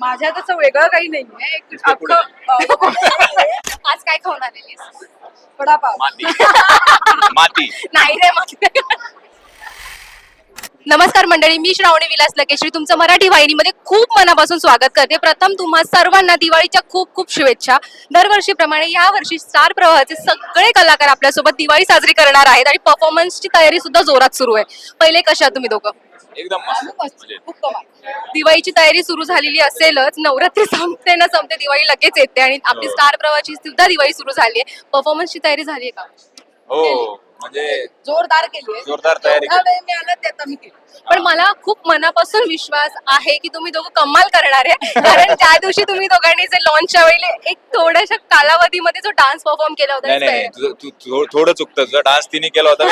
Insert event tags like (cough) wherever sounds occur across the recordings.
माझ्या तसं वेगळं काही नाहीये. अख्खं (laughs) आज काय खाऊन आलेलीस वडापाव. माती. (laughs) माती. नाही रे नमस्कार मंडळी मी श्रावणी विलास लकेश्री तुमचं मराठी वाहिनीमध्ये खूप मनापासून स्वागत करते. प्रथम तुम्हा सर्वांना दिवाळीच्या खूप खूप शुभेच्छा. दरवर्षीप्रमाणे या वर्षी स्टार प्रवाहाचे सगळे कलाकार आपल्यासोबत दिवाळी साजरी करणार आहेत आणि परफॉर्मन्सची तयारी सुद्धा जोरात सुरू आहे. पहिले कशा तुम्ही दोघं? एकदम मस्त. म्हणजे खूप कमाल. दिवाळीची तयारी सुरू झालेली असेलच. नवरात्री संपते ना संपते दिवाळी लगेच येते आणि आपली हो. स्टार प्रवाहाची सुद्धा दिवाळी सुरू झाली आहे. परफॉर्मन्सची तयारी झाली आहे का? हो म्हणजे जोरदार केली जोरदार तयारी वेळ मिळाला ते आता मी केली. पण मला खूप मनापासून विश्वास आहे की तुम्ही दोघं कमाल करणार आहे. कारण त्या दिवशी तुम्ही दोघांनी जे लॉन्चच्या वेळी एक थोड्याशा कालावधीमध्ये जो डान्स परफॉर्म केला होता नाही नाही ते- तुझं- तू थो- थोडं चुकतं. तुझा डान्स तिने केला होता.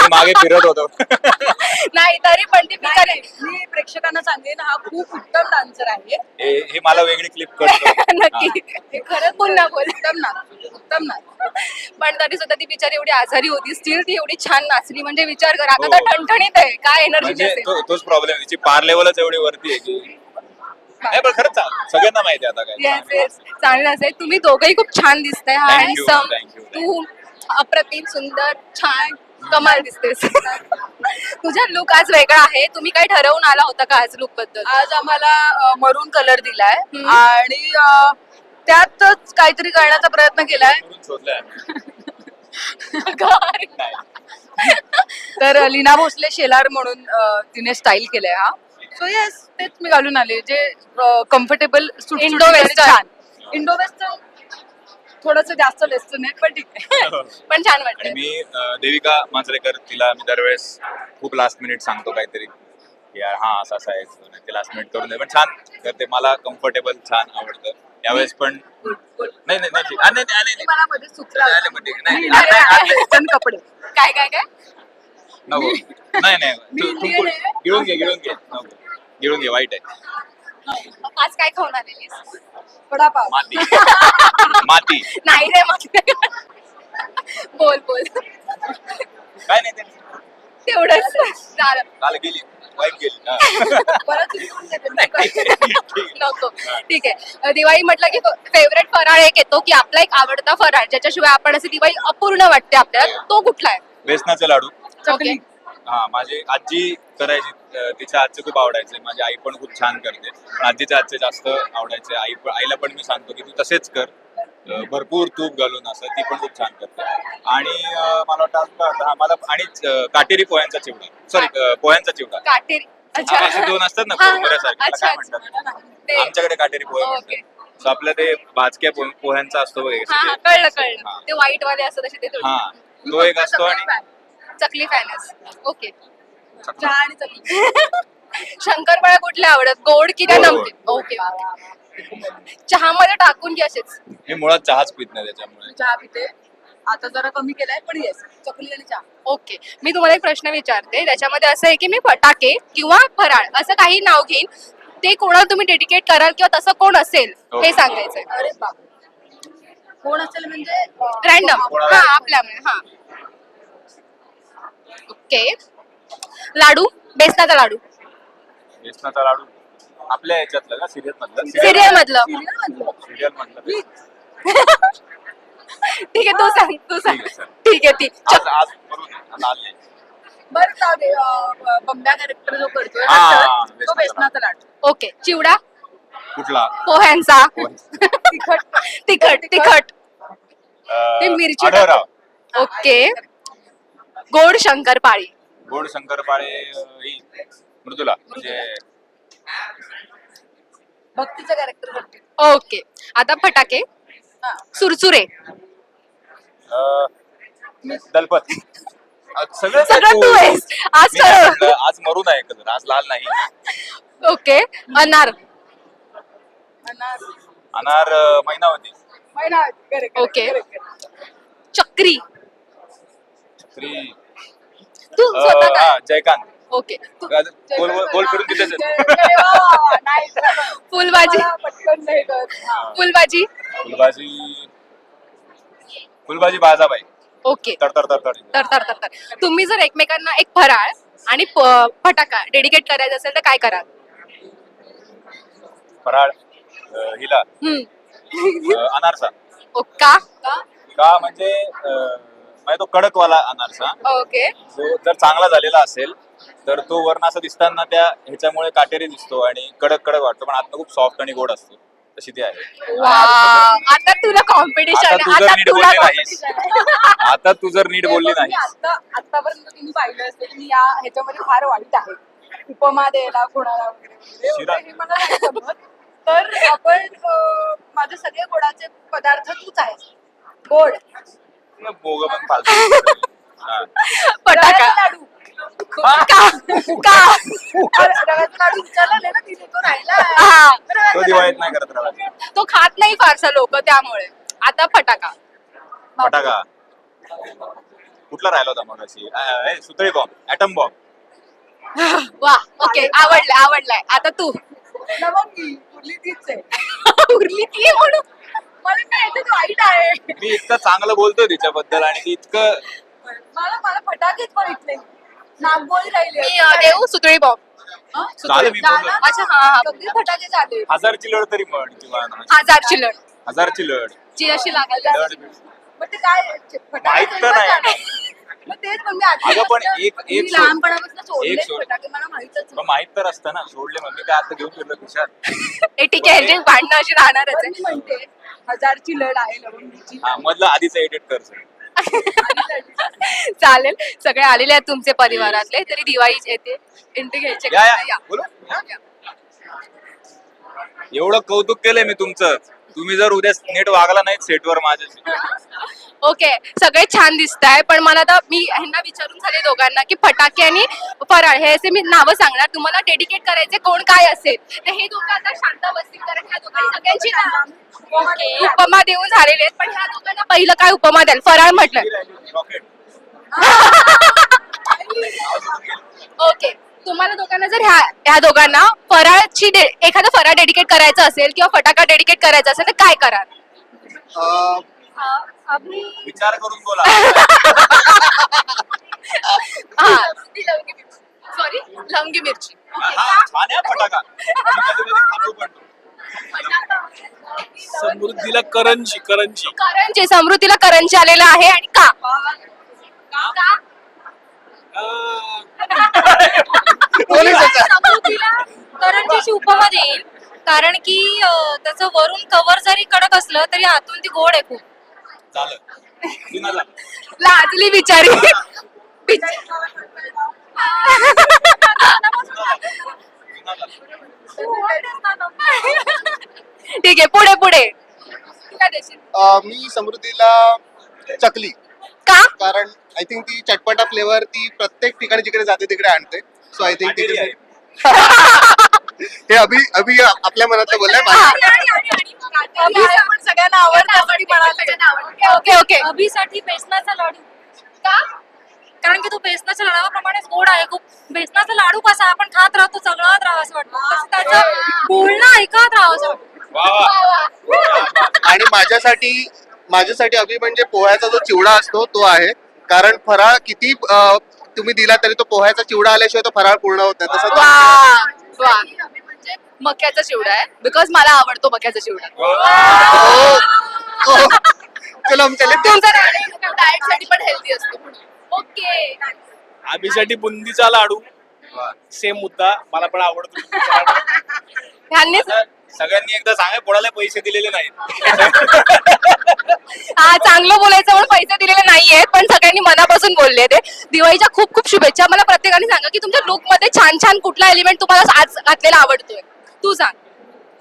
मी मागे फिरत होतो. (laughs) नाही तरी पण ती नाही, नाही, मी प्रेक्षकांना सांगेन हा खूप उत्तम डान्सर आहे. हे हे मला वेगळी क्लिप करतो. (laughs) नक्की. हे. खरंच पुन्हा बोल. उत्तम नाच उत्तम नाच. पण तरी सुद्धा ती बिचारी एवढी आजारी होती स्टील ती एवढी छान नाचली. म्हणजे विचार कर आता हो. तर ठणठणीत आहे काय एनर्जी म्हणजे तो- तोच प्रॉब्लेम तिची पार लेवलच एवढी वरती आहे की नाही पण खरंच सगळ्यांना माहिती आहे आता काय येस चांगलं असेल. तुम्ही दोघंही खूप छान दिसताय. Thank आणि you, some thank you, thank तू अप्रतिम सुंदर छान कमाल दिसतेस. तुझा लुक आज वेगळा आहे. तुम्ही काय ठरवून आला होता का आज लुकबद्दल? आज आम्हाला मरून कलर दिलाय. हम्म. आणि अ, त्यातच काहीतरी करण्याचा प्रयत्न केलाय. म्हणून शोधलंय आम्ही. (laughs) नाही. तर लीना भोसले शेलार म्हणून अ, तिने स्टाईल केलंय हा सो येस तेच मी घालून आले जे कम्फर्टेबल Indo western. छान इंडो वेस्टर्न थोडस जास्त वेस्टर्न आहे पण ठीक आहे पण छान आणि वाटतं मी अं, देविका मांजरेकर तिला मी दरवेळेस खूप लास्ट मिनिट सांगतो काहीतरी की यार हा असं असं आहे नाही ते लास्ट मिनिट करून दे पण छान करते मला कम्फर्टेबल छान आवडतं यावेळेस पण नाही नाही नाही ठीक. आ, नाही, नाही, नाही, मला मध्ये सूत्र नाही, नाही, नाही, नाही, नाही, नाही, नाही, वेस्टर्न कपडे काय काय काय? नको. नाही नाही. (laughs) मी तू- तू Indian पुढे- आहे. गिळून घे गिळून घे. नको. गिळून घे वाईट आहे. आज काय खाऊन आलेलीस वडापाव. माती. (laughs) माती. नाही रे मागते बोल बोल. काय नाही ते. तेवढंच. झालं. काल गेली. वाईट गेली. हा. परत लिहून देते. नको. ठीक आहे. दिवाळी म्हटलं की फेवरेट फराळ एक येतो की आपला एक आवडता फराळ ज्याच्याशिवाय आपण असे दिवाळी अपूर्ण वाटते आपल्याला. तो कुठला आहे? बेसनाचे लाडू. हा माझी आजी करायची तिच्या हातचे खूप आवडायचे. माझी आई पण खूप छान करते. पण आजीच्या हातचे जास्त आवडायचे. आई आईला पण मी सांगतो की तू तसेच कर. भरपूर तूप घालून असं ती पण खूप छान करते. आणि मला वाटतं? हा मला आणि काटेरी पोह्यांचा चिवडा. सॉरी पोह्यांचा चिवडा. काटेरी. असे दोन असतात ना काय. म्हणतात? आमच्याकडे काटेरी पोहे. म्हणतात. सो आपलं ते भाजक्या पोह्यांचा असतो कळलं कळलं. ते व्हाईट वाले असतात ते. हा. तो एक असतो आणि चकली फॅनस ओके. चहा आणि चकली. शंकरपाळ्या कुठल्या आवडत? गोड की त्या गोड. नमकीन ओके. चहामध्ये टाकून की असेच. मी मुळात चहाच पित नाही त्याच्यामुळे. चहा पिते. आता जरा कमी केलाय पण येस चकली आणि चहा. ओके. मी तुम्हाला एक प्रश्न विचारते. त्याच्यामध्ये असं आहे की मी फटाके किंवा फराळ असं काही नाव घेईन ते कोणाला तुम्ही डेडिकेट कराल किंवा तसं कोण असेल हे ओके. सांगायचंय. अरे बाप कोण असेल म्हणजे रॅन्डम? हा आपल्यामुळे हा. ओके लाडू? बेसनाचा लाडू. बेसनाचा लाडू. आपल्या ह्याच्यातलं का? सिरियल मधलं सिरियल मधलं. सिरियल मधलं ठीक आहे तू सांग तू सांग. ठीक आहे. ठीक आज आज करून आता आले बरं जाऊ दे बंब्या कॅरेक्टर जो करतोय हा, तो बेसनाचा बेसनाचा लाडू. ओके चिवडा? कुठला? पोह्यांचा पोह्यांचा. तिखट. तिखट तिखट. ते मिरची आढळराव. ओके. गोड शंकरपाळी गोड शंकरपाळे ही मृदुला. म्हणजे भक्तीचं कॅरेक्टर करते ओके. आता फटाके. हा. सुरसुरे. अं, दलपत. आज सगळं सगळं तू. आहेस. आज मी काय कर म्हटलं, आज मरून आहे आज लाल नाही. ओके. अनार. अनार. अनार अं, मैनावती ओके. चक्री. श्री तू अं, स्वतः काय? हा, जयकांत. ओके. तू- गोल गोल फिरून तिथेच आहे. हो. हा. फुलभाजी फुलभाजी फुलभाजी बाजाबाई ओके. तर तर तर तर तर तर तर तर तुम्ही जर एकमेकांना एक फराळ आणि प- फटाका डेडिकेट करायचा असेल तर काय कराल? फराळ. हिला. अनारसा. ओ, का? का? का म्हणजे अं, म्हणजे तो कडकवाला अनारसा. ओके. जो जर चांगला झालेला असेल तर तो वर्ण असं दिसताना त्या ह्याच्यामुळे काटेरी दिसतो आणि कडक कडक वाटतो. पण आतनं खूप सॉफ्ट आणि गोड असतो. तशी ती आहे. वा. आता तुला कॉम्पिटिशन आता तू जर नीट तुला बोलली नाहीस. competition. (laughs) आता तू जर नीट बोलली आता आतापर्यंत तुम्ही पाहिलं असेल की मी या ह्याच्यामध्ये फार वाईट आहे. उपमा द्यायला कोणाला वगैरे वगैरे. शिरा. हे मला नाही जमत. तर आपण माझे सगळे गोडाचे पदार्थ तूच आहेस. गोड. बोग पण फालतू. (laughs) हा. फटाका रव्याचा लाडू का? का? अरे, रव्याचा लाडू विचारला ना तिथे तो राहिला. आहे. हा. रव्याचा तो दिवाळीत नाही करत राहिला. तो खात नाही फारसा लोक त्यामुळे. आता फटाका फटाका कुठला राहिला होता मग अशी सुतळी बॉम्ब ऍटम बॉम्ब वा ओके आवडलाय आवडलाय. आता तू. उरली तीच आहे. (laughs) उरली ती म्हणून? मला काय याच्यात वाईट आहे? मी इतकं चांगलं बोलतोय तिच्याबद्दल आणि ती इतकं मला मला फटाकेच माहीत नाही नागबोळी राहिली मी अं, देऊ? सुतळी बॉम्ब. हं? झालं मी बोललो. अच्छा हा हा. सगळे फटाके झाले हजारची लढ तरी म्हण किंवा हजारची लढ. हजारची लढ. जी अशी लागायला लढ मग ते काय? फटाके माहीत तर नाही. झाले. मग तेच मग मी आधी अगं पण म्हटलं, एक- एक मी सोड. लहानपणापासून सोड. फटाके मला माहितच. माहीत तर असतं ना सोडले मग मी काय आता घेऊन फिरलो खिशात ए ठीक आहे यांची भांडणं अशी राहणारच मी म्हणते हजारची लढ आहे लवंगीची हा मधलं आधीच एडिट कर सर. आहे चालेल. सगळे आलेले आहेत तुमचे परिवारातले. तरी दिवाळी येते. एंट्री घ्यायचे या का? या. बोलो? एवढं कौतुक केलंय मी तुमचं. तुम्ही जर उद्या नीट वागला नाही सेटवर माझ्याशी. ओके सगळे छान दिसत आहे पण मला आता मी ह्यांना विचारून झाले दोघांना की फटाके आणि फराळ हे असे मी नावं सांगणार. तुम्हाला डेडिकेट करायचे कोण काय असेल तर हे दोघं आता शांत बसतील कारण ह्या दोघांनी सगळ्यांची नावं- ओके. उपमा देऊन झालेले आहेत पण ह्या दोघांना पहिलं काय उपमा द्याल? फराळ म्हटलं. रॉकेट ओके तुम्हाला दोघांना जर ह्या ह्या दोघांना फराळची डे- एखादा फराळ डेडिकेट करायचा असेल किंवा फटाका डेडिकेट करायचा असेल तर काय कराल? विचार करून बोला. सॉरी लवंगी मिरची. हा छान आहे फटाका. मी कधी-कधी खातो पण. तो. समृद्धीला करंजी करंजी. करंजी समृद्धीला करंजी आलेला आहे. आणि का? का? (laughs) करंजीची उपमा देईल. कारण की त्याचं वरून कवर जरी कडक असलं तरी आतून ती गोड आहे खूप. लाजली बिचारी. ठीक आहे पुढे पुढे. काय देशील मी समृद्धीला चकली. का? कारण आय थिंक ती चटपटा फ्लेवर ती प्रत्येक ठिकाणी जिकडे जाते तिकडे आणते. सो आय थिंक आहे. हे अभि अभि आपल्या मनातलं बोललाय सगळ्यांना आवडतं. Okay okay. अभिसाठी बेसनाचा लाडू. का? कारण की तो बेसनाच्या लाडूप्रमाणेच गोड आहे. खूप बेसनाचा लाडू कसा आपण खात राहतो चगळत राहावं असं वाटतं. तसं त्याचं बोलणं ऐकत राहावं असं वाटतं. वा वा. आणि माझ्यासाठी माझ्यासाठी अभि म्हणजे पोह्याचा जो चिवडा असतो तो आहे. कारण फराळ किती अ, तुम्ही दिला तरी तो पोह्याचा चिवडा आल्याशिवाय तो फराळ पूर्ण होत नाही. तसं तो- वा. वा म्हणजे मक्याचा चिवडा आहे? बिकॉज मला आवडतो मक्याचा चिवडा. ओ, ओ. चलो हम चले तुमचा डाएटसाठी पण हेल्दी असतो ओके आम्हीसाठी बुंदीचा लाडू. सेम मुद्दा मला पण आवडतो. सगळ्यांनी एकदा सांगा कोणाला पैसे दिलेले नाहीत. हा चांगलं बोलायचं म्हणून पैसे दिलेले नाहीयेत पण सगळ्यांनी मनापासून बोलले ते. दिवाळीच्या खूप खूप शुभेच्छा. मला प्रत्येकाने सांगा की तुमच्या लुकमध्ये छान छान कुठला एलिमेंट तुम्हाला आज घातलेला आवडतोय? तू सांग.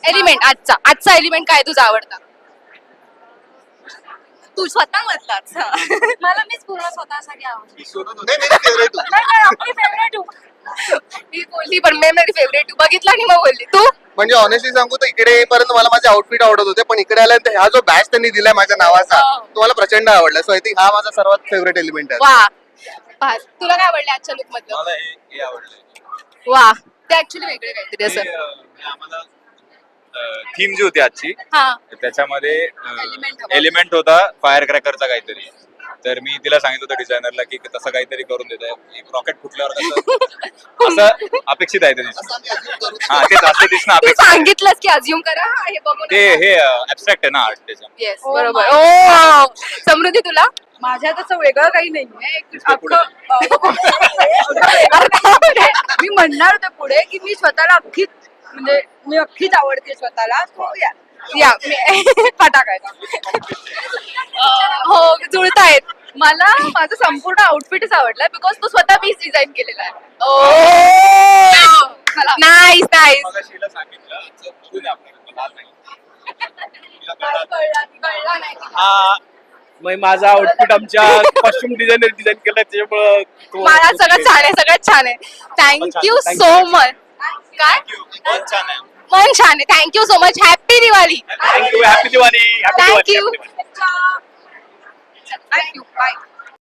एलिमेंट आजचा. आजचा एलिमेंट काय तुझा आवडता? तू स्वतः म्हटलाच मला मीच पूर्ण स्वतःसाठी आवडते. नाही मेरी फेवरेट तू. नाही, नाही, आपली फेवरेट मी बोलली पण मी मेरी फेवरेट बघितला आणि मग बोलली तू? म्हणजे ऑनेस्टली सांगू तर इकडे येईपर्यंत मला माझे आउटफिट आवडत होते पण इकडे आल्यानंतर हा जो बॅच त्यांनी दिलाय माझ्या नावाचा हो. तो मला प्रचंड आवडला. सो आय थिंक हा माझा सर्वात फेवरेट एलिमेंट आहे. वा पास. तुला काय आवडलं आजच्या लुक मधलं? मला हे हे आवडलं. वा ते ऍक्च्युली वेगळे काहीतरी असं. हे, अं, आम्हाला थीम जी होती आजची हा. त्याच्यामध्ये Element हवा. एलिमेंट होता फायर क्रॅकरचा काहीतरी. तर मी तिला सांगितलं होतं डिझायनरला की तसं काहीतरी करून देत. आहे एक रॉकेट फुटल्यावर कसं (laughs) असं अपेक्षित आहे ते दिसणं. हा तेच असं दिसणं तू अपेक्षित आहे. सांगितलंस की अज्युम करा हा, हे बघून ते हे ऍबस्ट्रॅक्ट आहे ना आर्ट त्याच्या येस Oh बरोबर. my ओ समृद्धी तुला? माझ्या तसं वेगळं काही नाहीये. एक. अख्खं (laughs) (laughs) मी म्हणणार होते पुढे की मी स्वतःला अख्खीच म्हणजे मी अख्खीच आवडते स्वतःला. yeah. या मी- (laughs) फटाकायचा हो जुळतायत मला माझं संपूर्ण आउटफिटच आवडलाय बिकॉज तो स्वतः मीच डिझाईन केलेला आहे. ओ! नाईस नाईस ये. हा मग माझा आउटफिट आमच्या कॉस्ट्युम डिझायनर डिझाईन केला त्याच्यामुळं तो- मला सगळं छान आहे सगळं छान आहे. Thank you so. मच काय पण छान आहे. मन छान आहे. Thank you so much happy Diwali thank you happy Diwali happy Thank Diwali you. happy Diwali. Thank you bye